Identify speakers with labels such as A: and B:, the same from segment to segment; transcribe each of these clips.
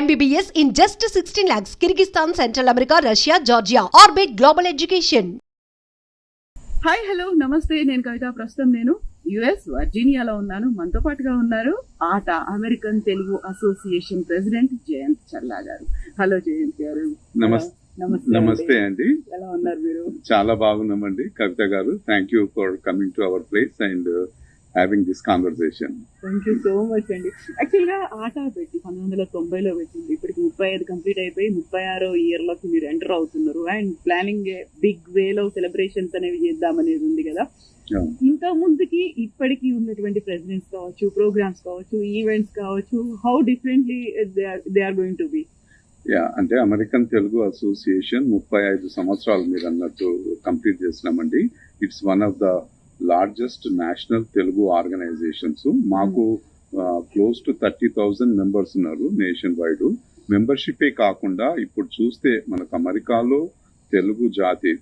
A: MBBS in just 16 lakhs. Kyrgyzstan, Central America, Russia, Georgia. Orbit Global Education.
B: Hi hello నమస్తే నేను కవిత. ప్రస్తుతం నేను US వర్జీనియాలో ఉన్నాను. మనతో పాటుగా ఉన్నారు ATA American Telugu Association president Jayanth Challa గారు. హలో జయంత్ గారు.
C: నమస్-
B: నమస్తే
C: నమస్తే
B: అండి.
C: అండి.
B: ఎలా ఉన్నారు మీరు?
C: చాలా బాగున్నామండి కవిత గారు. Thank you for coming to our place and having this conversation
B: thank you so much అండి యాక్చువల్గా ఆట పెట్టి పంతొమ్మిది వందల తొంభైలో పెట్టింది. ఇప్పటికి ముప్పై ఐదు కంప్లీట్ అయిపోయి ముప్పై ఆరో ఇయర్లోకి మీరు ఎంటర్ అవుతున్నారు. అండ్ ప్లానింగ్ బిగ్ వేలో సెలబ్రేషన్స్ అనేవి చేద్దామనేది ఉంది కదా. ఇంత ముందుకి ఇప్పటికి ఉన్నటువంటి ప్రెసిడెంట్స్ కావచ్చు ప్రోగ్రామ్స్ కావచ్చు ఈవెంట్స్ కావచ్చు how differently they are going to be
C: yeah అంటే అమెరికన్ తెలుగు అసోసియేషన్ ముప్పై ఐదు సంవత్సరాలు మీరు అన్నట్టు కంప్లీట్ చేసినామండి. It's one of the largest national Telugu organisations మాకు close to thirty thousand members ఉన్నారు నేషన్ వైడ్ మెంబర్షిపే కాకుండా ఇప్పుడు చూస్తే మనకు అమెరికాలో తెలుగు జాతి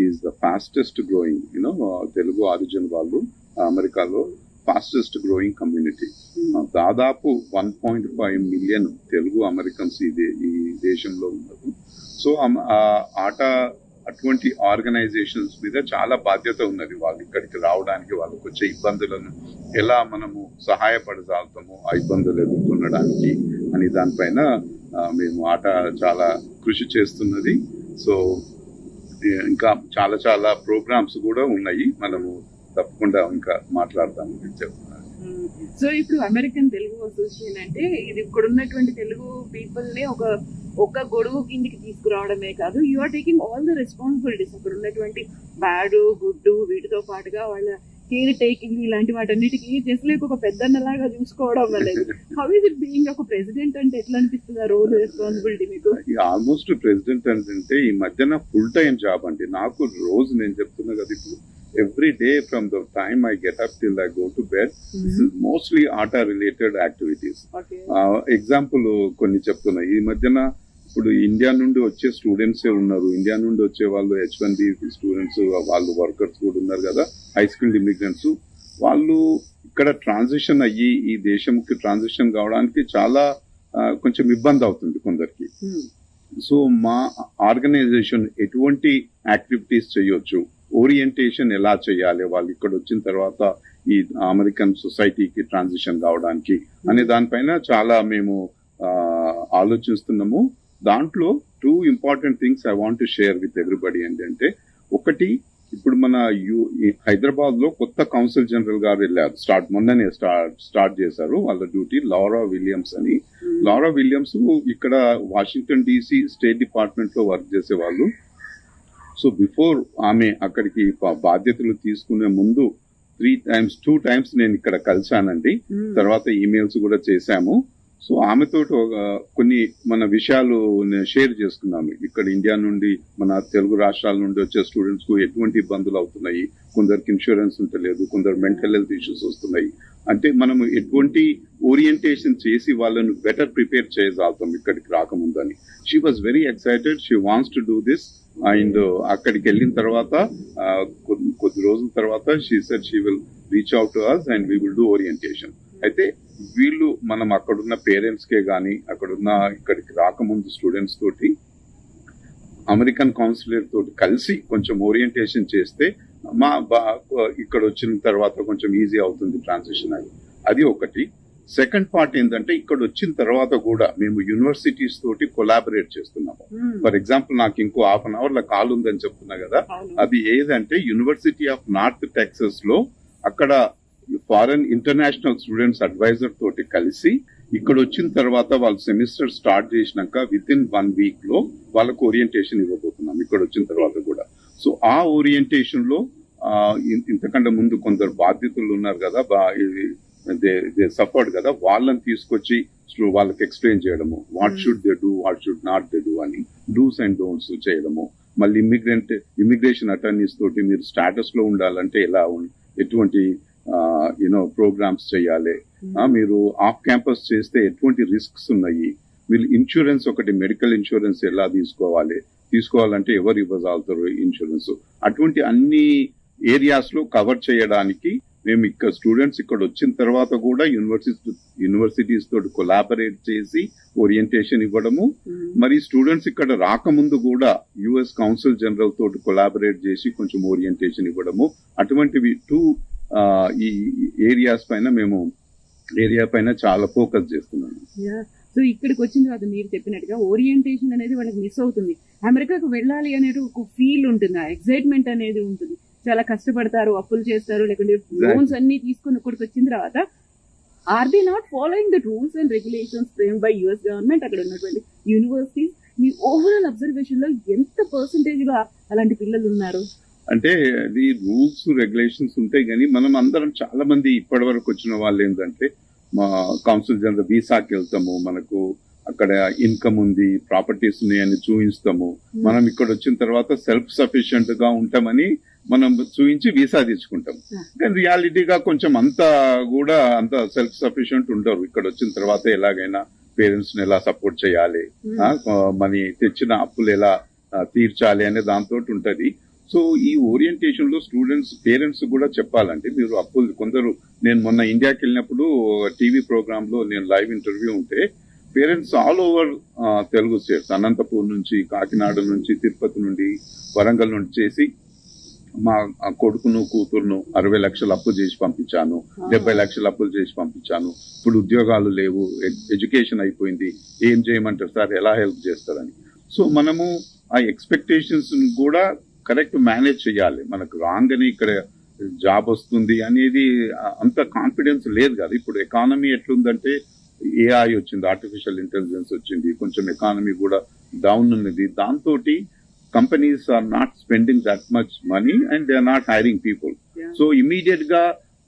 C: is the fastest growing you know Telugu origin వాళ్ళు అమెరికాలో ఫాస్టెస్ట్ గ్రోయింగ్ కమ్యూనిటీ దాదాపు one point five million Telugu Americans ఈ దే- ఈ దేశంలో ఉన్నారు. సో ఆట అటువంటి ఆర్గనైజేషన్స్ మీద చాలా బాధ్యత ఉన్నది. వాళ్ళు ఇక్కడికి రావడానికి వాళ్ళకు వచ్చే ఇబ్బందులను ఎలా మనము సహాయపడగలుగుతాము ఆ ఇబ్బందులు ఎదుర్కొనడానికి అని దానిపైన మేము ఆట చాలా కృషి చేస్తున్నది. సో ఇంకా చాలా చాలా ప్రోగ్రామ్స్ కూడా ఉన్నాయి. మనము తప్పకుండా ఇంకా మాట్లాడతాము చెప్తున్నాను.
B: సో ఇప్పుడు అమెరికన్ తెలుగు అసోసియేషన్ అంటే ఇది ఇక్కడ ఉన్నటువంటి తెలుగు పీపుల్ని ఒక ఒక గొడుగు కిందికి తీసుకురావడమే కాదు you are taking all the responsibilities అక్కడ ఉన్నటువంటి బ్యాడ్ గుడ్ వీటితో పాటుగా వాళ్ళ కేర్ టేకింగ్ ఇలాంటి వాటన్నిటికి జస్ట్ లైక్ ఒక పెద్దన్నలాగా చూసుకోవడం అనేది హౌ ఇస్ ఇట్ బీయింగ్ ఒక ప్రెసిడెంట్ అంటే ఎట్లా అనిపిస్తుంది ఆ రోల్ రెస్పాన్సిబిలిటీ మీకు?
C: ఆల్మోస్ట్ ప్రెసిడెంట్ అంటే ఈ మధ్యన ఫుల్ టైం జాబ్ అండి. నాకు రోజు నేను చెప్తున్నా కదా ఇప్పుడు every day from the time I get up till I go to bed mostly ATA related activities example కొన్ని చెప్తున్నా. ఈ మధ్యన ఇప్పుడు ఇండియా నుండి వచ్చే స్టూడెంట్సే ఉన్నారు? ఇండియా నుండి వచ్చే వాళ్ళు హెచ్ వన్ బి స్టూడెంట్స్ వాళ్ళు వర్కర్స్ కూడా ఉన్నారు కదా? హై స్కిల్డ్ ఇమిగ్రెంట్స్ వాళ్ళు ఇక్కడ ట్రాన్సిషన్ అయ్యి ఈ దేశంకి ట్రాన్సిషన్ కావడానికి చాలా కొంచెం ఇబ్బంది అవుతుంది కొందరికి. సో మా ఆర్గనైజేషన్ ఎటువంటి యాక్టివిటీస్ చేయొచ్చు? ఓరియంటేషన్ ఎలా చేయాలి? వాళ్ళు ఇక్కడ వచ్చిన తర్వాత ఈ అమెరికన్ సొసైటీకి ట్రాన్సిషన్ కావడానికి అనే దానిపైన చాలా మేము ఆలోచిస్తున్నాము. దాంట్లో two important things I want to share with everybody ఏంటంటే ఒకటి ఇప్పుడు మన యు హైదరాబాద్లో కొత్త కౌన్సిల్ జనరల్ గారు వెళ్ళారు. స్టార్ట్ మొన్ననే స్టార్ట్ స్టార్ట్ చేశారు వాళ్ళ డ్యూటీ లారా విలియమ్స్ అని. లారా విలియమ్స్ ఇక్కడ వాషింగ్టన్ డీసీ స్టేట్ డిపార్ట్మెంట్లో వర్క్ చేసే వాళ్ళు సో బిఫోర్ ఆమె అక్కడికి బాధ్యతలు తీసుకునే ముందు త్రీ టైమ్స్ టూ టైమ్స్ నేను ఇక్కడ కలిశానండి. తర్వాత ఈమెయిల్స్ కూడా చేశాము. సో ఆమెతో కొన్ని మన విషయాలు నేను షేర్ చేసుకున్నాను ఇక్కడ ఇండియా నుండి మన తెలుగు రాష్ట్రాల నుండి వచ్చే స్టూడెంట్స్కు ఎటువంటి ఇబ్బందులు అవుతున్నాయి. కొందరికి ఇన్సూరెన్స్ ఉంటలేదు కొందరు మెంటల్ హెల్త్ ఇష్యూస్ వస్తున్నాయి. అంటే మనం ఎటువంటి ఓరియంటేషన్ చేసి వాళ్ళను బెటర్ ప్రిపేర్ చేయగలుగుతాం ఇక్కడికి రాకముందని. She was very excited she wants to do this and అక్కడికి వెళ్ళిన తర్వాత కొద్ది కొద్ది రోజుల తర్వాత she set she will reach out to us and we will do orientation అయితే వీళ్ళు మనం అక్కడున్న పేరెంట్స్ కే గానీ అక్కడున్న ఇక్కడికి రాకముందు స్టూడెంట్స్ తోటి అమెరికన్ కౌన్సిలర్ తోటి కలిసి కొంచెం ఓరియంటేషన్ చేస్తే మా బా- ఇక్కడ వచ్చిన తర్వాత కొంచెం ఈజీ అవుతుంది ట్రాన్సిషన్ అది. అది ఒకటి. సెకండ్ పార్ట్ ఏంటంటే ఇక్కడ వచ్చిన తర్వాత కూడా మేము యూనివర్సిటీస్ తోటి కొలాబరేట్ చేస్తున్నాము. ఫర్ ఎగ్జాంపుల్ నాకు ఇంకో హాఫ్ అన్ అవర్లో కాల్ ఉందని చెప్తున్నా కదా అది ఏదంటే యూనివర్సిటీ ఆఫ్ నార్త్ టెక్సస్లో అక్కడ ఫారెన్ ఇంటర్నేషనల్ స్టూడెంట్స్ అడ్వైజర్ తోటి కలిసి ఇక్కడ వచ్చిన తర్వాత వాళ్ళు సెమిస్టర్ స్టార్ట్ చేసినాక విత్ ఇన్ వన్ వీక్లో వాళ్ళకు ఓరియంటేషన్ ఇవ్వబోతున్నాం ఇక్కడ వచ్చిన తర్వాత కూడా. సో ఆ ఓరియంటేషన్లో ఇంతకంటే ముందు కొందరు బాధ్యతలు ఉన్నారు కదా దే సఫర్డ్ కదా వాళ్ళని తీసుకొచ్చి వాళ్ళకి ఎక్స్ప్లెయిన్ చేయడము. What should they do what should not they do అని డూస్ అండ్ డోంట్స్ చేయడము. మళ్ళీ ఇమిగ్రెంట్ ఇమిగ్రేషన్ అటర్నీస్ తోటి మీరు స్టాటస్లో ఉండాలంటే ఎలా ఎటువంటి యూనో ప్రోగ్రామ్స్ చేయాలి. ఆ, మీరు ఆఫ్ క్యాంపస్ చేస్తే ఎటువంటి రిస్క్స్ ఉన్నాయి? మీరు ఇన్సూరెన్స్ ఒకటి మెడికల్ ఇన్సూరెన్స్ ఎలా తీసుకోవాలి? తీసుకోవాలంటే ఎవరు ఇవ్వగలుగుతారు ఇన్సూరెన్స్ అటువంటి అన్ని ఏరియాస్లో కవర్ చేయడానికి మేము ఇక్కడ స్టూడెంట్స్ ఇక్కడ వచ్చిన తర్వాత కూడా యూనివర్సిటీ యూనివర్సిటీస్ తోటి కొలాబరేట్ చేసి ఓరియంటేషన్ ఇవ్వడము. మరి స్టూడెంట్స్ ఇక్కడ రాకముందు కూడా యుఎస్ కౌన్సిల్ జనరల్ తోటి కొలాబరేట్ చేసి కొంచెం ఓరియంటేషన్ ఇవ్వడము. అటువంటివి టూ ఈ ఏరియాస్ పైన మేము ఏరియా పైన చాలా ఫోకస్ చేస్తున్నాము.
B: సో ఇక్కడికి వచ్చిన తర్వాత మీరు చెప్పినట్టుగా ఓరియంటేషన్ అనేది వాళ్ళకి మిస్ అవుతుంది. అమెరికాకు వెళ్ళాలి అనేది ఒక ఫీల్ ఉంటుంది. ఆ ఎక్సైట్మెంట్ అనేది ఉంటుంది. చాలా కష్టపడతారు అప్పులు చేస్తారు లేకుంటే లోన్స్ అన్ని తీసుకుని ఇక్కడికి వచ్చిన తర్వాత are they not following the rules and regulations frame by US government అక్కడ ఉన్నటువంటి యూనివర్సిటీస్ మీ ఓవరాల్ అబ్జర్వేషన్లో ఎంత పర్సంటేజ్లో అలాంటి పిల్లలు ఉన్నారు?
C: అంటే అది రూల్స్ రెగ్యులేషన్స్ ఉంటాయి కానీ మనం అందరం చాలా మంది ఇప్పటి వరకు వచ్చిన వాళ్ళు ఏంటంటే మా కౌన్సిల్ జనరల్ వీసాకి వెళ్తాము మనకు అక్కడ ఇన్కమ్ ఉంది ప్రాపర్టీస్ ఉన్నాయని చూపిస్తాము మనం ఇక్కడ వచ్చిన తర్వాత సెల్ఫ్ సఫిషియెంట్గా ఉంటామని మనం చూపించి వీసా తెచ్చుకుంటాం. కానీ రియాలిటీగా కొంచెం అంత కూడా అంత సెల్ఫ్ సఫిషియెంట్ ఉండరు. ఇక్కడ వచ్చిన తర్వాత ఎలాగైనా పేరెంట్స్ని ఎలా సపోర్ట్ చేయాలి మనీ తెచ్చిన అప్పులు ఎలా తీర్చాలి అనే దాంతో ఉంటది. సో ఈ ఓరియంటేషన్లో స్టూడెంట్స్ పేరెంట్స్ కూడా చెప్పాలంటే మీరు అప్పులు కొందరు నేను మొన్న ఇండియాకి వెళ్ళినప్పుడు టీవీ ప్రోగ్రామ్లో నేను లైవ్ ఇంటర్వ్యూ ఉంటే parents all over Telugu states Anantapur నుంచి కాకినాడ నుంచి తిరుపతి నుండి వరంగల్ నుండి చేసి మా కొడుకును కూతురును అరవై లక్షలు అప్పు చేసి పంపించాను. డెబ్బై లక్షలు అప్పులు చేసి పంపించాను. ఇప్పుడు ఉద్యోగాలు లేవు ఎడ్యుకేషన్ అయిపోయింది ఏం చేయమంటారు సార్ ఎలా హెల్ప్ చేస్తారని. సో మనము ఆ ఎక్స్పెక్టేషన్స్ కూడా కరెక్ట్ మేనేజ్ చేయాలి. మనకు రాంగ్ అని ఇక్కడ జాబ్ వస్తుంది అనేది అంత కాన్ఫిడెన్స్ లేదు కదా. ఇప్పుడు ఎకానమీ ఎట్లుందంటే ఏఐ వచ్చింది ఆర్టిఫిషియల్ ఇంటెలిజెన్స్ వచ్చింది కొంచెం ఎకానమీ కూడా డౌన్ ఉన్నది. దాంతో companies are not spending that much money and they are not hiring people. So ఇమీడియట్గా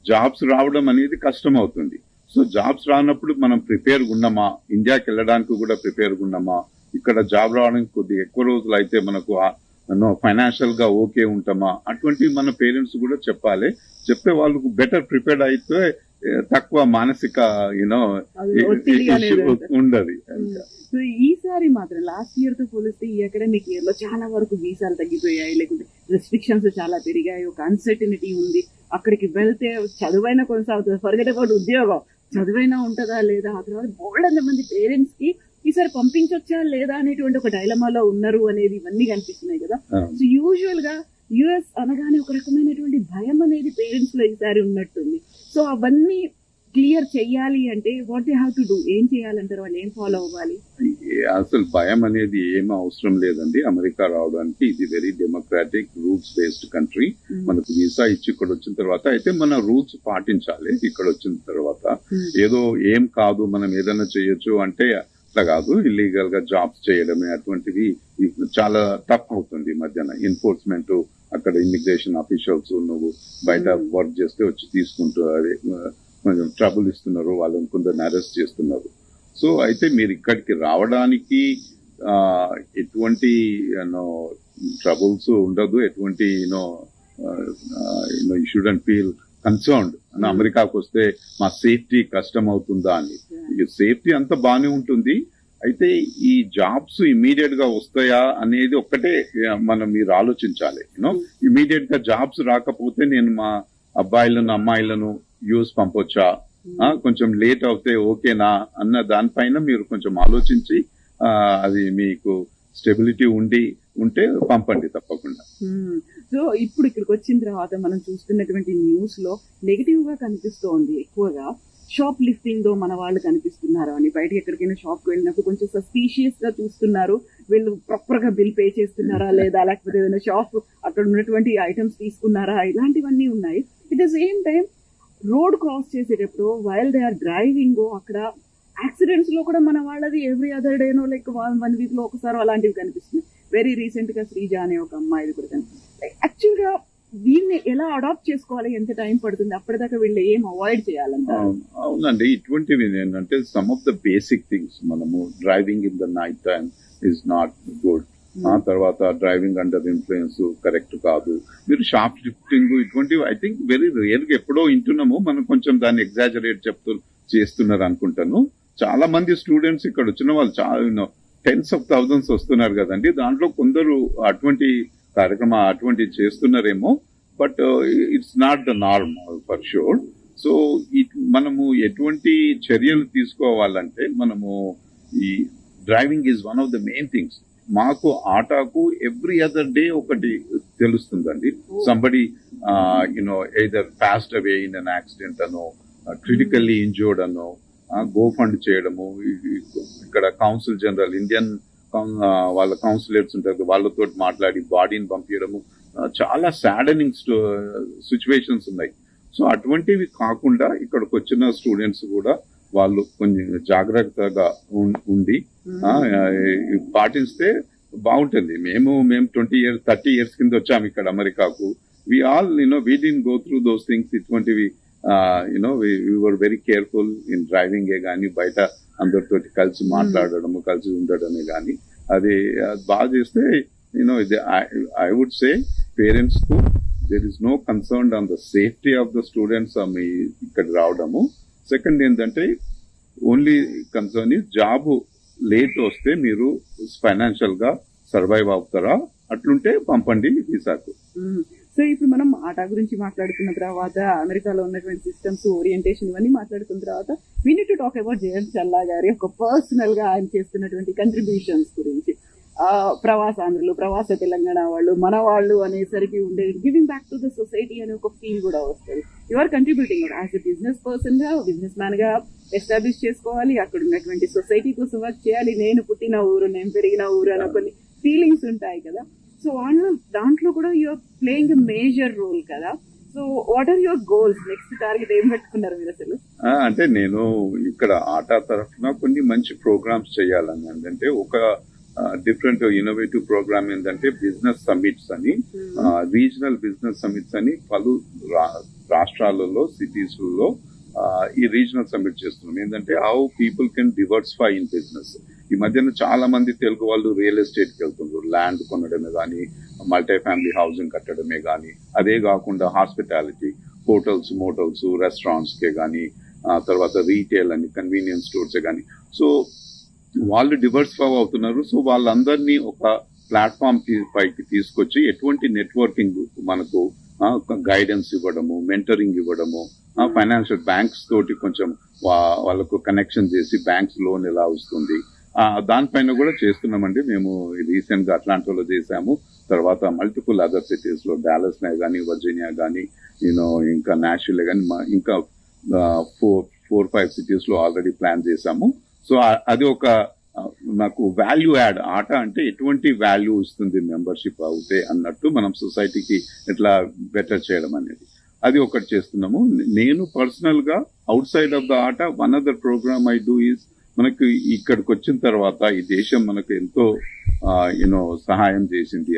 C: జాబ్స్ రావడం అనేది కష్టం అవుతుంది సో జాబ్స్ రానప్పుడు మనం ప్రిపేర్ ఉన్నామా ఇండియాకి వెళ్ళడానికి కూడా ప్రిపేర్ ఉన్నామా ఇక్కడ జాబ్ రావడానికి కొద్దిగా ఎక్కువ రోజులు అయితే మనకు ఫైనాన్షియల్గా ఓకే ఉంటామా? అటువంటి మన పేరెంట్స్ కూడా చెప్పాలి. చెప్తే వాళ్ళకు బెటర్ ప్రిపేర్డ్ అయితే తక్కువ మానసిక యూనో. ఉండదు.
B: సో ఈసారి మాత్రం లాస్ట్ ఇయర్తో పోలిస్తే ఈ అకాడమిక్ ఇయర్లో చాలా వరకు వీసాలు తగ్గిపోయాయి. లేకుంటే రెస్ట్రిక్షన్స్ చాలా పెరిగాయి. ఒక అన్సర్టినిటీ ఉంది. అక్కడికి వెళ్తే చదువైనా కొనసాగుతుంది. ఫర్గెట్ అబౌట్ ఉద్యోగం. చదువైనా ఉంటుందా లేదా? ఆ తర్వాత బోల్డ్ మంది పేరెంట్స్కి ఈసారి పంపించొచ్చా లేదా అనేటువంటి ఒక డైలమాలో ఉన్నారు అనేది ఇవన్నీ కనిపిస్తున్నాయి కదా. సో యూజువల్గా యుఎస్ అనగానే ఒక రకమైనటువంటి భయం అనేది పేరెంట్స్లో ఈసారి ఉన్నట్టుంది. సో అవన్నీ క్లియర్ చెయ్యాలి అంటే what they have to do ఏం చేయాలంటారు? వాళ్ళు ఏం ఫాలో అవ్వాలి?
C: అసలు భయం అనేది ఏం అవసరం లేదండి. అమెరికా రావడానికి ఇది very democratic rules based country మనకు వీసా ఇచ్చి ఇక్కడ వచ్చిన తర్వాత అయితే మన రూల్స్ పాటించాలి. ఇక్కడ వచ్చిన తర్వాత
B: Hmm.
C: ఏదో ఏం కాదు మనం ఏదైనా చేయొచ్చు అంటే అట్లా కాదు. ఇల్లీగల్గా జాబ్స్ చేయడమే అటువంటివి చాలా టఫ్ అవుతుంది మధ్యన. ఎన్ఫోర్స్మెంట్ అక్కడ ఇమిగ్రేషన్ ఆఫీషియల్స్ నువ్వు బయట
B: Hmm.
C: వర్క్ చేస్తే వచ్చి తీసుకుంటూ అదే కొంచెం ట్రబుల్ ఇస్తున్నారు. వాళ్ళని కొందరిని అరెస్ట్ చేస్తున్నారు. సో అయితే మీరు ఇక్కడికి రావడానికి ఎటువంటి యూనో ట్రబుల్స్ ఉండదు. ఎటువంటి you know you know you shouldn't feel concerned
B: Hmm.
C: అమెరికాకు వస్తే మా సేఫ్టీ కష్టం అవుతుందా అని సేఫ్టీ అంతా బాగానే ఉంటుంది. అయితే ఈ జాబ్స్ ఇమీడియట్గా వస్తాయా అనేది ఒక్కటే మనం మీరు ఆలోచించాలి. యూనో ఇమీడియట్గా జాబ్స్ రాకపోతే నేను మా అబ్బాయిలను అమ్మాయిలను యూస్ పంపొచ్చా? ఆ, కొంచెం లేట్ అవుతే ఓకేనా? అన్న దానిపైన మీరు కొంచెం ఆలోచించి అది మీకు స్టెబిలిటీ ఉండి ఉంటే పంపండి తప్పకుండా.
B: సో ఇప్పుడు ఇక్కడికి వచ్చిన తర్వాత మనం చూస్తున్నటువంటి న్యూస్లో నెగిటివ్గా కనిపిస్తోంది ఎక్కువగా. షాప్ లిఫ్టింగ్తో మన వాళ్ళు కనిపిస్తున్నారు అని బయట ఎక్కడికైనా షాప్కి వెళ్ళినప్పుడు కొంచెం సస్పీషియస్గా చూస్తున్నారు. వీళ్ళు ప్రాపర్గా బిల్ పే చేస్తున్నారా లేదా? లేకపోతే ఏదైనా షాప్ అక్కడ ఉన్నటువంటి ఐటమ్స్ తీసుకున్నారా? ఇలాంటివన్నీ ఉన్నాయి. It the same time road cross చేసేటప్పుడు వైల్ దే ఆర్ డ్రైవింగ్ అక్కడ యాక్సిడెంట్స్లో కూడా మన వాళ్ళది ఎవ్రీ అదర్ డేనో లైక్ వన్ వీక్లో ఒకసారి అలాంటివి కనిపిస్తున్నాయి. వెరీ రీసెంట్గా శ్రీజ అనే ఒక అమ్మాయిది కూడా కనిపిస్తుంది. యాక్చువల్గా దీన్ని ఎలా అడాప్ట్ చేసుకోవాలి? ఎంత టైం పడుతుంది? అప్పటిదాకా వీళ్ళు ఏం అవాయిడ్ చేయాలంటారు
C: అవును- అవునండి. ఇటువంటివి ఏంటంటే some of the basic things మనము driving in the night time is not good ఆ తర్వాత డ్రైవింగ్ అండర్ ఇన్ఫ్లుయెన్స్ కరెక్ట్ కాదు. మీరు షాప్ లిఫ్టింగ్ ఇటువంటివి ఐ థింక్ వెరీ రేర్గా ఎప్పుడో వింటున్నాము. మనం కొంచెం దాన్ని ఎగ్జాజరేట్ చెప్తూ చేస్తున్నారు అనుకుంటాను. చాలా మంది స్టూడెంట్స్ ఇక్కడ వచ్చిన వాళ్ళు చాలా టెన్స్ ఆఫ్ థౌజండ్స్ వస్తున్నారు కదండి. దాంట్లో కొందరు అటువంటి కార్యక్రమం అటువంటి చేస్తున్నారేమో but it's not the norm for sure so మనము ఎటువంటి చర్యలు తీసుకోవాలంటే మనము ఈ driving is one of the main things మాకు ఆటాకు ఎవ్రీ అదర్ డే ఒకటి తెలుస్తుందండి. Somebody you know either passed away in an accident అనో క్రిటికల్లీ ఇంజోర్డ్ అనో గో ఫండ్ చేయడము ఇక్కడ కౌన్సిల్ జనరల్ ఇండియన్ వాళ్ళ కౌన్సిలర్స్ ఉంటారు వాళ్ళతో మాట్లాడి బాడీని పంపించడము చాలా సాడనింగ్ సిచ్యువేషన్స్ ఉన్నాయి. సో అటువంటివి కాకుండా ఇక్కడికి వచ్చిన స్టూడెంట్స్ కూడా వాళ్ళు కొంచెం జాగ్రత్తగా ఉం- ఉండి పాటిస్తే బాగుంటుంది. మేము మేము ట్వంటీ ఇయర్స్ థర్టీ ఇయర్స్ కింద వచ్చాము ఇక్కడ అమెరికాకు. We all you know we didn't go through those things ఇటువంటివి you know were very careful in driving ఏ కానీ బయట అందరితోటి కలిసి మాట్లాడడము కలిసి ఉండడమే కానీ అది అది బాగా చేస్తే యూనో ఇది I would say పేరెంట్స్కు there is no concern on the safety of the students మీ ఇక్కడ రావడము. సెకండ్ ఏంటంటే ఓన్లీ కన్సర్న్ జాబ్ లేట్ వస్తే మీరు ఫైనాన్షియల్గా సర్వైవ్ అవుతారా? అట్లుంటే పంపండి వీసాకు
B: సో ఇప్పుడు మనం ఆటా గురించి మాట్లాడుకున్న తర్వాత అమెరికాలో ఉన్నటువంటి సిస్టమ్స్ ఓరియంటేషన్ ఇవన్నీ మాట్లాడుకున్న తర్వాత we need to talk about Jayan Challa గారి ఒక పర్సనల్గా ఆయన చేస్తున్నటువంటి కంట్రిబ్యూషన్స్ గురించి. ఆ, ప్రవాసాంధ్రులు ప్రవాస తెలంగాణ వాళ్ళు మన వాళ్ళు అనేసరికి ఉండే giving back to the society అనే ఒక ఫీల్ కూడా వస్తుంది. You are contributing as a business పర్సన్గా బిజినెస్ మ్యాన్గా ఎస్టాబ్లిష్ చేసుకోవాలి. అక్కడ ఉన్నటువంటి సొసైటీ కోసం వర్క్ చేయాలి. నేను పుట్టిన ఊరు నేను పెరిగిన ఊరు అనే కొన్ని ఫీలింగ్స్ ఉంటాయి కదా. సో దాంట్లో కూడా యూఆర్ ప్లేయింగ్ మేజర్ రోల్ కదా. So what are your goals next target ఏం పెట్టుకున్నారు మీరు అసలు?
C: అంటే నేను ఇక్కడ ఆటా తరఫున కొన్ని మంచి ప్రోగ్రామ్స్ చేయాలని. అంటే ఒక డిఫరెంట్ ఇన్నోవేటివ్ ప్రోగ్రామ్ ఏంటంటే బిజినెస్ సమిట్స్ అని. రీజనల్ బిజినెస్ సమిట్స్ అని పలు రాష్ట్రాలలో సిటీస్లో ఆ, ఈ రీజనల్ సమిట్ చేస్తున్నాం. ఏంటంటే how people can diversify in business ఈ మధ్యన చాలా మంది తెలుగు వాళ్ళు రియల్ ఎస్టేట్కి వెళ్తున్నారు ల్యాండ్ కొనడమే కానీ మల్టీ ఫ్యామిలీ హౌసింగ్ కట్టడమే కానీ అదే కాకుండా హాస్పిటాలిటీ హోటల్స్ మోటల్స్ రెస్టారెంట్స్కే కానీ తర్వాత రీటైల్ అని కన్వీనియన్స్ స్టోర్స్ కానీ సో వాళ్ళు డివర్సిఫై అవుతున్నారు. సో వాళ్ళందరినీ ఒక ప్లాట్ఫామ్ పైకి తీసుకొచ్చి ఎటువంటి నెట్వర్కింగ్ మనకు గైడెన్స్ ఇవ్వడము మెంటరింగ్ ఇవ్వడము ఫైనాన్షియల్ బ్యాంక్స్ తోటి కొంచెం వాళ్ళకు కనెక్షన్ చేసి బ్యాంక్స్ లోన్ ఎలా వస్తుంది దానిపైన కూడా చేస్తున్నామండి. మేము రీసెంట్గా గా అట్లాంటిలో చేశాము. తర్వాత మల్టిపుల్ అదర్ సిటీస్లో డాలస్నే కానీ వర్జీనియా కానీ యూనో ఇంకా నాషుల్ కానీ ఇంకా ఫోర్ ఫోర్ ఫైవ్ సిటీస్లో ఆల్రెడీ ప్లాన్ చేశాము. సో అది ఒక నాకు వాల్యూ యాడ్ ఆట అంటే ఎటువంటి వాల్యూ ఇస్తుంది మెంబర్షిప్ అవుతే అన్నట్టు మనం సొసైటీకి ఎట్లా బెటర్ చేయడం అనేది. అది ఒకటి చేస్తున్నాము. నేను పర్సనల్గా outside of the ATA one other program I do is మనకు ఇక్కడికి వచ్చిన తర్వాత ఈ దేశం మనకు ఎంతో యూనో సహాయం చేసింది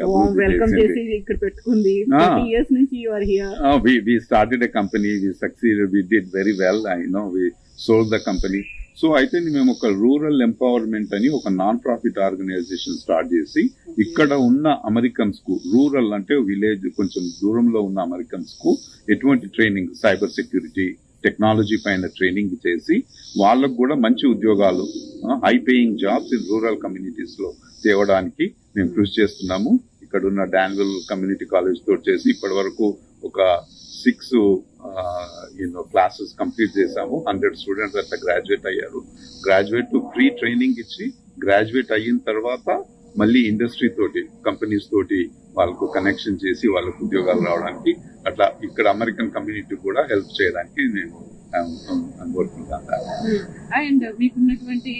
C: succeeded. We did very well. I know we sold the company. So అయితే మేము ఒక రూరల్ ఎంపవర్మెంట్ అని ఒక నాన్ ప్రాఫిట్ ఆర్గనైజేషన్ స్టార్ట్ చేసి ఇక్కడ ఉన్న అమెరికన్స్కు రూరల్ అంటే విలేజ్ కొంచెం దూరంలో ఉన్న అమెరికన్స్కు ఎటువంటి ట్రైనింగ్ సైబర్ సెక్యూరిటీ టెక్నాలజీ పైన ట్రైనింగ్ చేసి వాళ్ళకు కూడా మంచి ఉద్యోగాలు high paying jobs in rural కమ్యూనిటీస్లో తేవడానికి మేము కృషి చేస్తున్నాము. ఇక్కడ ఉన్న డాన్విల్ కమ్యూనిటీ కాలేజ్ తోటి చేసి ఇప్పటి వరకు ఒక six you know classes complete చేశాము. హండ్రెడ్ స్టూడెంట్స్ అట్లా గ్రాడ్యుయేట్ అయ్యారు. గ్రాడ్యుయేట్ ఫ్రీ ట్రైనింగ్ ఇచ్చి గ్రాడ్యుయేట్ అయిన తర్వాత మళ్ళీ ఇండస్ట్రీ తోటి కంపెనీస్ తోటి వాళ్ళకు కనెక్షన్ చేసి వాళ్ళకు ఉద్యోగాలు రావడానికి అట్లా ఇక్కడ అమెరికన్ కమ్యూనిటీ కూడా హెల్ప్ చేయడానికి మేము వర్కింగ్
B: అండ్ మీకున్నటువంటి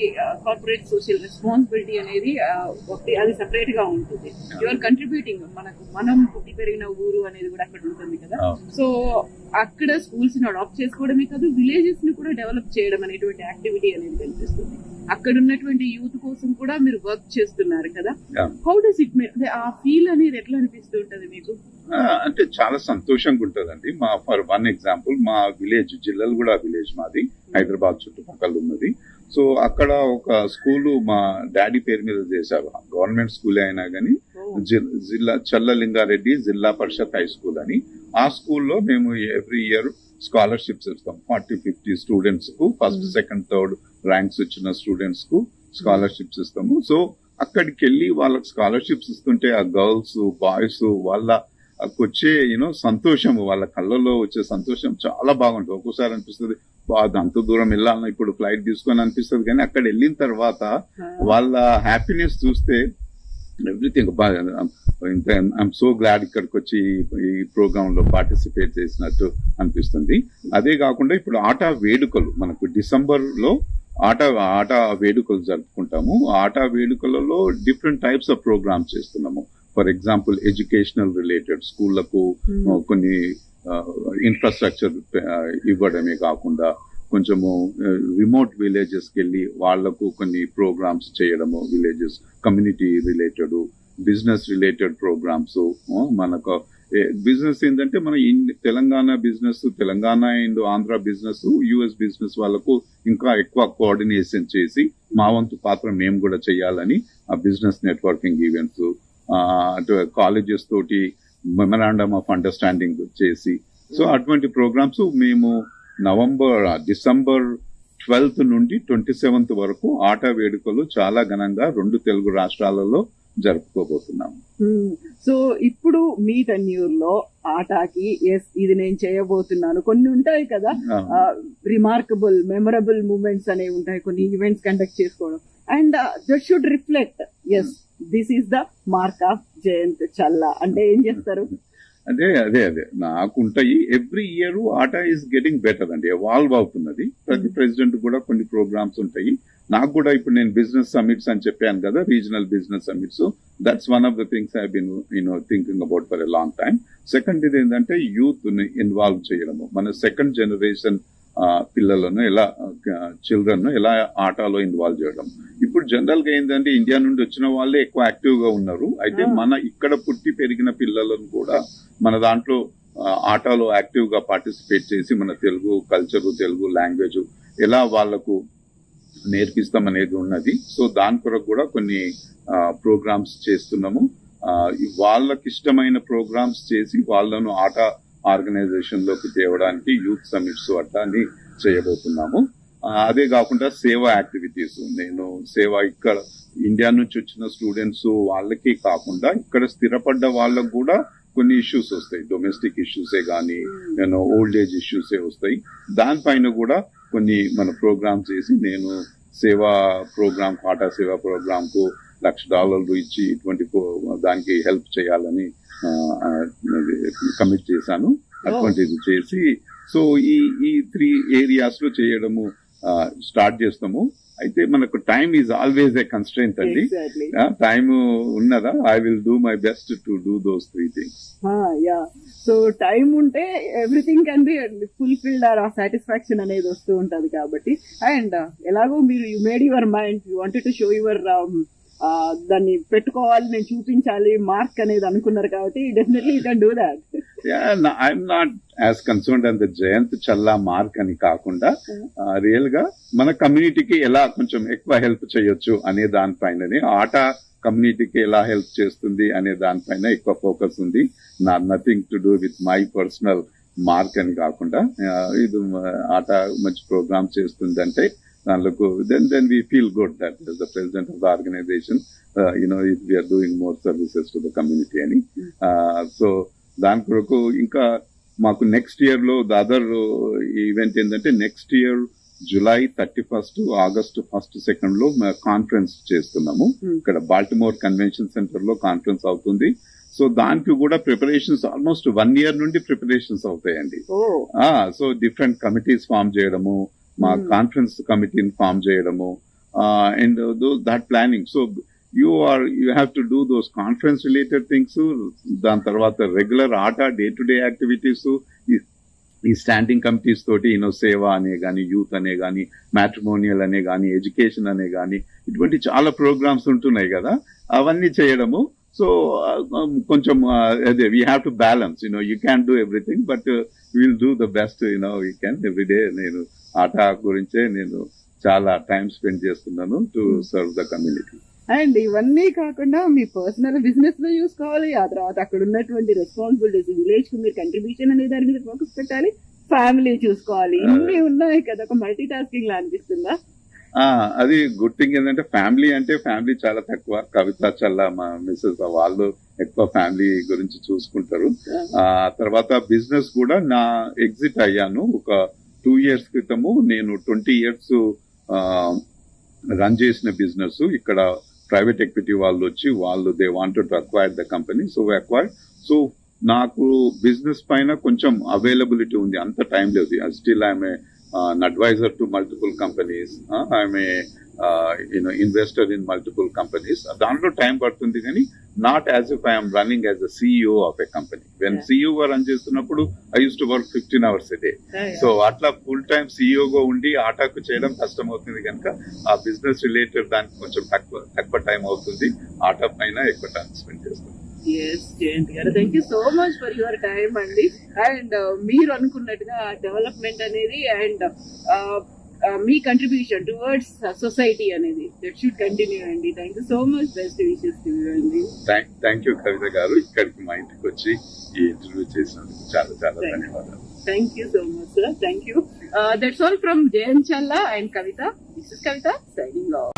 B: కార్పొరేట్ సోషల్ రెస్పాన్సిబిలిటీ అనేది uh, ఒకటి అది సెపరేట్గా ఉంటుంది. యువర్ కంట్రిబ్యూటింగ్ మనకు మనం పుట్టి పెరిగిన ఊరు అనేది కూడా అక్కడ ఉంటుంది కదా. సో అక్కడ స్కూల్స్ని అడాప్ట్ చేసుకోవడమే కాదు విలేజెస్ని కూడా డెవలప్ చేయడం అనేటువంటి యాక్టివిటీ అనేది కనిపిస్తుంది. అక్కడ ఉన్నటువంటి యూత్ కోసం కూడా మీరు వర్క్ చేస్తున్నారు కదా. హౌ డస్ ఇట్ ఆ ఫీల్ అనేది ఎట్లా అనిపిస్తూ ఉంటది మీకు?
C: అంటే చాలా సంతోషంగా ఉంటదండి. మా ఫర్ వన్ ఎగ్జాంపుల్ మా విలేజ్ జిల్లలు కూడా విలేజ్ మాది హైదరాబాద్ చుట్టుపక్కల ఉన్నది. సో అక్కడ ఒక స్కూలు మా డాడీ పేరు మీద చేశారు. గవర్నమెంట్ స్కూల్ అయినా కానీ జిల్లా చల్లలింగారెడ్డి జిల్లా పరిషత్ హై స్కూల్ అని. ఆ స్కూల్లో మేము ఎవ్రీ ఇయర్ స్కాలర్షిప్స్ ఇస్తాం. ఫార్టీ ఫిఫ్టీ స్టూడెంట్స్కు ఫస్ట్. సెకండ్ థర్డ్ ర్యాంక్స్ వచ్చిన స్టూడెంట్స్కు స్కాలర్షిప్స్ ఇస్తాము. సో అక్కడికి వెళ్ళి వాళ్ళకి స్కాలర్షిప్స్ ఇస్తుంటే ఆ గర్ల్స్ బాయ్స్ వాళ్ళ వచ్చే యూనో సంతోషం వాళ్ళ కళ్ళల్లో వచ్చే సంతోషం చాలా బాగుంటుంది. ఒక్కోసారి అనిపిస్తుంది "బా, అంత దూరం వెళ్ళాలని ఇప్పుడు ఫ్లైట్ తీసుకొని అనిపిస్తుంది. కానీ అక్కడ వెళ్ళిన తర్వాత వాళ్ళ హ్యాపీనెస్ చూస్తే ఎవ్రీథింగ్ ఐఎమ్ సో గ్లాడ్ ఇక్కడికి వచ్చి ఈ ప్రోగ్రామ్లో పార్టిసిపేట్ చేసినట్టు అనిపిస్తుంది. అదే కాకుండా ఇప్పుడు ఆట వేడుకలు మనకు డిసెంబర్లో ఆట ఆట వేడుకలు జరుపుకుంటాము. ఆట వేడుకలలో డిఫరెంట్ టైప్స్ ఆఫ్ ప్రోగ్రామ్స్ చేస్తున్నాము. ఫర్ ఎగ్జాంపుల్ ఎడ్యుకేషనల్ రిలేటెడ్ స్కూళ్ళకు కొన్ని ఇన్ఫ్రాస్ట్రక్చర్ ఇవ్వడమే కాకుండా కొంచెము రిమోట్ విలేజెస్కి వెళ్ళి వాళ్ళకు కొన్ని ప్రోగ్రామ్స్ చేయడము villages community related business related programs మనకు బిజినెస్ ఏంటంటే మన in- Telangana business Telangana and Andhra business US business వాళ్ళకు ఇంకా ఎక్కువ కోఆర్డినేషన్ చేసి మా వంతు పాత్ర మేము కూడా చేయాలని ఆ బిజినెస్ నెట్వర్కింగ్ ఈవెంట్స్ అటు కాలేజెస్ తోటి మెమరాండమ్ ఆఫ్ అండర్స్టాండింగ్ చేసి సో అటువంటి ప్రోగ్రామ్స్ మేము నవంబర్ డిసెంబర్ ట్వెల్త్ నుండి ట్వంటీ సెవెంత్ వరకు ఆట వేడుకలు చాలా ఘనంగా రెండు తెలుగు రాష్ట్రాలలో జరుపుకోబోతున్నాము.
B: సో ఇప్పుడు మీ టెన్యూర్లో ఆటాకి ఎస్ ఇది నేను చేయబోతున్నాను. కొన్ని ఉంటాయి కదా రిమార్కబుల్ మెమరబుల్ మూమెంట్స్ అనేవి ఉంటాయి. కొన్ని ఈవెంట్స్ కండక్ట్ చేసుకోవడం. And that should reflect as this is the mark of Jayant Challa అంటే ఏం చేస్తారు?
C: అదే అదే అదే. నాకుంటాయి. Every year ATA is getting better అండి. ఎవాల్వ్ అవుతున్నది. ప్రతి ప్రెసిడెంట్ కూడా కొన్ని ప్రోగ్రామ్స్ ఉంటాయి. నాకు కూడా ఇప్పుడు నేను బిజినెస్ సమిట్స్ అని చెప్పాను కదా regional business summits that's one of the things I been you know thinking about for a long time second ఇది ఏంటంటే యూత్ని ఇన్వాల్వ్ చేయడము. మన సెకండ్ జనరేషన్ పిల్లలను ఎలా చిల్డ్రన్ ఎలా ఆటలో ఇన్వాల్వ్ చేయడం. ఇప్పుడు జనరల్గా ఏంటంటే ఇండియా నుండి వచ్చిన వాళ్ళే ఎక్కువ యాక్టివ్గా ఉన్నారు. అయితే. మన ఇక్కడ పుట్టి పెరిగిన పిల్లలను కూడా మన దాంట్లో ఆటలో యాక్టివ్గా పార్టిసిపేట్ చేసి మన తెలుగు కల్చర్ తెలుగు లాంగ్వేజ్ ఎలా వాళ్ళకు నేర్పిస్తాం అనేది ఉన్నది. సో దాని కొరకు కూడా కొన్ని ప్రోగ్రామ్స్ చేస్తున్నాము. వాళ్ళకి ఇష్టమైన ప్రోగ్రామ్స్ చేసి వాళ్ళను ఆట ఆర్గనైజేషన్లోకి తేవడానికి యూత్ సమిట్స్ అట్లాని చేయబోతున్నాము. అదే కాకుండా సేవా యాక్టివిటీస్. నేను సేవ ఇక్కడ ఇండియా నుంచి వచ్చిన స్టూడెంట్స్ వాళ్ళకి కాకుండా ఇక్కడ స్థిరపడ్డ వాళ్ళకు కూడా కొన్ని ఇష్యూస్ వస్తాయి. డొమెస్టిక్ ఇష్యూసే కానీ నేను ఓల్డ్ ఏజ్ ఇష్యూసే వస్తాయి. దానిపైన కూడా కొన్ని మన ప్రోగ్రామ్స్ చేసి నేను సేవా ప్రోగ్రామ్ ఆటా సేవా ప్రోగ్రామ్కు లక్ష డాలర్లు ఇచ్చి ఇటువంటి దానికి హెల్ప్ చేయాలని కమిట్ చేశాను. అటువంటిది చేసి సో ఈ ఈ త్రీ ఏరియాస్లో చేయడము స్టార్ట్ చేస్తాము. అయితే మనకు time is always a constraint అండి. టైం ఉన్నదా? I will do my best to do those three things
B: yeah so time ఉంటే everything can be fulfilled or uh satisfaction అనేది వస్తూ ఉంటది కాబట్టి. అండ్ ఎలాగో మీరు you made your mind you wanted to show your దాన్ని పెట్టుకోవాలి నేను చూపించాలి మార్క్ అనేది అనుకున్నారు కాబట్టి definitely you can do that
C: I'm not as concern and the Jayant Challa mark అని కాకుండా రియల్గా మన కమ్యూనిటీకి ఎలా కొంచెం ఎక్కువ హెల్ప్ చేయొచ్చు అనే దానిపైననే ఆట కమ్యూనిటీకి ఎలా హెల్ప్ చేస్తుంది అనే దానిపైన ఎక్కువ ఫోకస్ ఉంది. నా nothing to do with my personal mark అని కాకుండా ఇది ఆట మంచి ప్రోగ్రామ్ దానిలో then then we feel good that the president of the organization you know it we are doing more services to the community అని so దాని కొరకు ఇంకా మాకు నెక్స్ట్ ఇయర్లో ద అదర్ ఈవెంట్ ఏంటంటే next year July thirty first August first సెకండ్లో conference చేస్తున్నాము.
B: Hmm.
C: ఇక్కడ బాల్టిమోర్ కన్వెన్షన్ సెంటర్లో కాన్ఫరెన్స్ అవుతుంది. సో దానికి కూడా ప్రిపరేషన్స్ ఆల్మోస్ట్ వన్ ఇయర్ నుండి ప్రిపరేషన్స్ అవుతాయండి. సో డిఫరెంట్ కమిటీస్ ఫామ్ చేయడము మా. కాన్ఫరెన్స్ కమిటీని ఫామ్ చేయడము and that planning so you are you have to do those conference related things దాని తర్వాత regular ATA day to day activities ఈ standing committees తోటి యూనో సేవ అనే గాని యూత్ అనే గాని మ్యాట్రిమోనియల్ అనే గాని ఎడ్యుకేషన్ అనే గాని ఇటువంటి చాలా ప్రోగ్రామ్స్ ఉంటున్నాయి కదా అవన్నీ చేయడము సో కొంచెం అదే we have to balance you know you can do everything but will do the best you know you can everyday నేను ఆట గురించే నేను చాలా టైం స్పెండ్ చేస్తున్నాను to serve the community.
B: And ఇవన్నీ కాకుండా మీ పర్సనల్ బిజినెస్లో చూసుకోవాలి ఆ తర్వాత అక్కడ ఉన్నటువంటి రెస్పాన్సిబిలిటీస్ విలేజ్కు మీరు కంట్రిబ్యూషన్ అనే దాని మీద ఫోకస్ పెట్టాలి ఫ్యామిలీ చూసుకోవాలి. ఇన్ని ఉన్నాయి కదా ఒక మల్టీ టాస్కింగ్ లా అనిపిస్తుందా?
C: అది గుడ్ థింగ్ ఏంటంటే ఫ్యామిలీ అంటే ఫ్యామిలీ చాలా తక్కువ. కవిత చల్ల మా మిస్సెస్ వాళ్ళు ఎక్కువ ఫ్యామిలీ గురించి చూసుకుంటారు. ఆ తర్వాత బిజినెస్ కూడా నా ఎగ్జిట్ అయ్యాను. ఒక టూ ఇయర్స్ క్రితము నేను ట్వంటీ ఇయర్స్ రన్ చేసిన బిజినెస్. ఇక్కడ ప్రైవేట్ ఎక్విటీ వాళ్ళు వచ్చి వాళ్ళు they wanted to acquire the company. So acquire. So నాకు బిజినెస్ పైన కొంచెం అవైలబిలిటీ ఉంది. అంత టైం లేదు. Still I'm an advisor to multiple companies. Uh, I'm a uh, you know investor in multiple companies. దాంట్లో టైం పడుతుంది కానీ not as if I'm running as a CEO of a company when. CEO run చేస్తున్నప్పుడు I use to work fifteen hours day so అట్లా full time సిఇఓగా ఉండి ఆటాకు చేయడం కష్టం అవుతుంది కనుక ఆ బిజినెస్ రిలేటెడ్ దానికి కొంచెం తక్కువ తక్కువ టైం అవుతుంది. ఆటా పైన ఎక్కువ టైం స్పెండ్ చేస్తాం.
B: Yes Jayant garu thank you so much for your time అండి. అండ్ మీరు అనుకున్నట్టుగా డెవలప్మెంట్ అనేది అండ్ మీ కంట్రిబ్యూషన్ టువర్డ్స్ సొసైటీ అనేది. దట్ షుడ్ కంటిన్యూ అండి thank you so much best wishes అండి
C: థ్యాంక్ యూ కవిత గారు. ఇక్కడికి మా ఇంటికి వచ్చి ఈ ఇంటర్వ్యూ చేసినందుకు చాలా చాలా. ధన్యవాదాలు.
B: Thank you so much sir thank you that's all from Jayant Challa and Kavitha this is Kavitha signing off